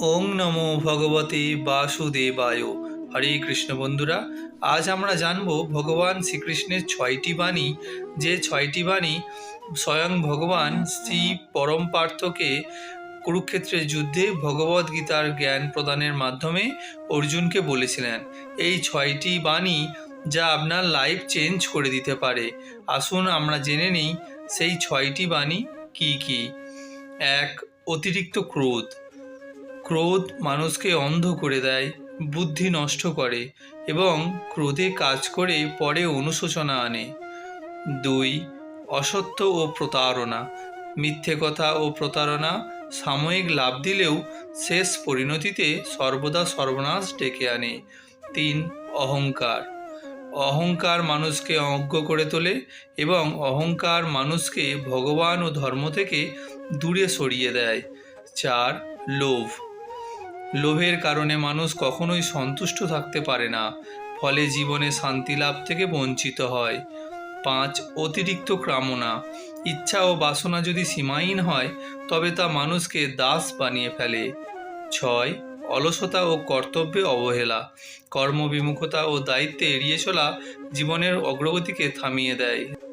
ওং নমো ভগবতে বাসুদেবায়। হরে কৃষ্ণ বন্ধুরা, আজ আমরা জানব ভগবান শ্রীকৃষ্ণের ছয়টি বাণী। যে ছয়টি বাণী স্বয়ং ভগবান শ্রী পরম পার্থকে কুরুক্ষেত্রের যুদ্ধে ভগবদ গীতার জ্ঞান প্রদানের মাধ্যমে অর্জুনকে বলেছিলেন। এই ছয়টি বাণী যা আপনার লাইফ চেঞ্জ করে দিতে পারে। আসুন আমরা জেনে নিই সেই ছয়টি বাণী কি কি। এক, অতিরিক্ত ক্রোধ। ক্রোধ মানুষকে অন্ধ করে দেয়, বুদ্ধি নষ্ট করে এবং ক্রোধে কাজ করে পরে অনুশোচনা আনে। দুই, অসত্য ও প্রতারণা। মিথ্যে কথা ও প্রতারণা সাময়িক লাভ দিলেও শেষ পরিণতিতে সর্বদা সর্বনাশ ডেকে আনে। তিন, অহংকার। অহংকার মানুষকে অজ্ঞ করে তোলে এবং অহংকার মানুষকে ভগবান ও ধর্ম থেকে দূরে সরিয়ে দেয়। চার, লোভ। লোভের কারণে মানুষ কখনোই সন্তুষ্ট থাকতে পারে না, ফলে জীবনে শান্তি লাভ থেকে বঞ্চিত হয়। পাঁচ, অতিরিক্ত কামনা ইচ্ছা ও বাসনা যদি সীমাহীন হয়, তবে তা মানুষকে দাস বানিয়ে ফেলে। ছয়, অলসতা ও কর্তব্যে অবহেলা। কর্মবিমুখতা ও দায়িত্বে এড়িয়ে চলা জীবনের অগ্রগতিকে থামিয়ে দেয়।